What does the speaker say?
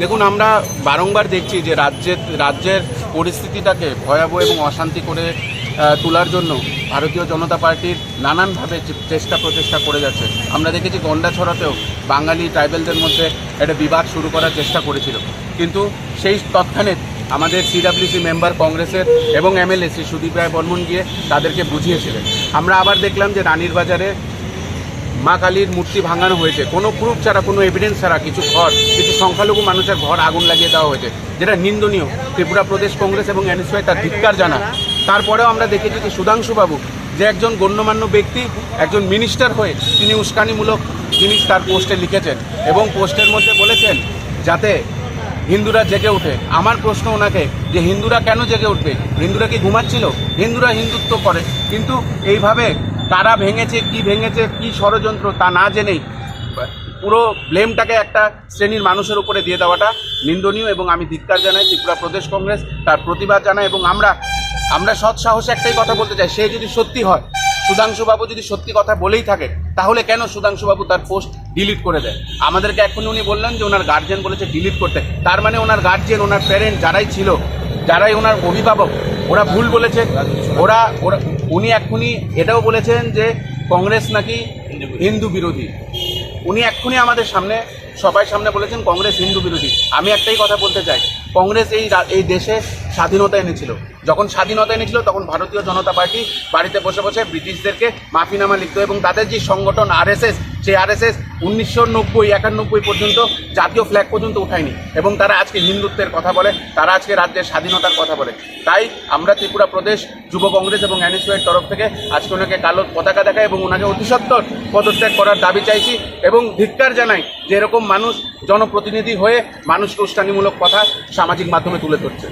দেখুন, আমরা বারংবার দেখছি যে রাজ্যের রাজ্যের পরিস্থিতিটাকে ভয়াবহ এবং অশান্তি করে তোলার জন্য ভারতীয় জনতা পার্টির নানানভাবে চেষ্টা প্রচেষ্টা করে যাচ্ছে। আমরা দেখেছি গন্ডাছড়াতেও বাঙালি ট্রাইবেলদের মধ্যে একটা বিবাদ শুরু করার চেষ্টা করেছিল। কিন্তু সেই তৎক্ষণে আমাদের সিডাব্লিউসি মেম্বার কংগ্রেসের এবং এমএলএ শ্রী সুদীপ রায় বর্মন গিয়ে তাদেরকে বুঝিয়েছিলেন। আমরা আবার দেখলাম যে রানীর বাজারে মা কালীর মূর্তি ভাঙানো হয়েছে। কোনো প্রুফ ছাড়া, কোনো এভিডেন্স ছাড়া, কিছু ঘর, কিছু সংখ্যালঘু মানুষের ঘর আগুন লাগিয়ে দেওয়া হয়েছে। যেটা নিন্দনীয়। ত্রিপুরা প্রদেশ কংগ্রেস এবং এনএসওয়াই তার ধিক্কার জানা তারপরেও আমরা দেখেছি যে সুধাংশুবাবু যে একজন গণ্যমান্য ব্যক্তি, একজন মিনিস্টার হয়ে তিনি উস্কানিমূলক জিনিস তার পোস্টে লিখেছেন এবং পোস্টের মধ্যে বলেছেন, যাতে হিন্দুরা জেগে ওঠে। আমার প্রশ্ন ওনাকে, যে হিন্দুরা কেন জেগে উঠবে? হিন্দুরা কি ঘুমাচ্ছিল? হিন্দুরা হিন্দুত্ব করে। কিন্তু এইভাবে কারা ভেঙেছে, কি ভেঙেছে, কি ষড়যন্ত্র তা না জেনেই পুরো ব্লেমটাকে একটা শ্রেণির মানুষের উপরে দিয়ে দেওয়াটা নিন্দনীয় এবং আমি ধিক্কার জানাই ত্রিপুরা প্রদেশ কংগ্রেস, তার প্রতিবাদ জানাই এবং আমরা আমরা সৎ সাহসে একটাই কথা বলতে চাই, সে যদি সত্যি হয়, সুধাংশুবাবু যদি সত্যি কথা বলেই থাকে, তাহলে কেন সুধাংশুবাবু তার পোস্ট ডিলিট করে দেয়? আমাদেরকে এক্ষুনি উনি বললেন যে ওনার গার্জেন বলেছে ডিলিট করতে। তার মানে ওনার গার্জেন ওনার প্যারেন্ট যারাই ছিল, যারাই ওনার অভিভাবক ওরা ভুল বলেছে। ওরা ওরা, উনি এক্ষুনি এটাও বলেছেন যে কংগ্রেস নাকি হিন্দু বিরোধী। উনি এক্ষুনি আমাদের সামনে, সবাই সামনে বলেছেন কংগ্রেস হিন্দু বিরোধী। আমি একটাই কথা বলতে চাই, কংগ্রেস এই এই দেশে স্বাধীনতা এনেছিল। যখন স্বাধীনতা এনেছিল, তখন ভারতীয় জনতা পার্টি বাড়িতে বসে বসে ব্রিটিশদেরকে মাফিনামা লিখত এবং তাদের যে সংগঠন আরএসএস, সেই আরএসএস উনিশশো নব্বই, একানব্বই পর্যন্ত জাতীয় ফ্ল্যাগ পর্যন্ত উঠায়নি এবং তারা আজকে হিন্দুত্বের কথা বলে, তারা আজকে রাজ্যের স্বাধীনতার কথা বলে। তাই আমরা ত্রিপুরা প্রদেশ যুব কংগ্রেস এবং এনএসইউয়ের তরফ থেকে আজকে ওনাকে কালো পতাকা দেখায় এবং ওনাকে অতি সত্বর পদত্যাগ করার দাবি চাইছি এবং ধিক্কার জানাই যে এরকম মানুষ, জনপ্রতিনিধি হয়ে মানুষকে উস্কানিমূলক কথা সামাজিক মাধ্যমে তুলে ধরছে।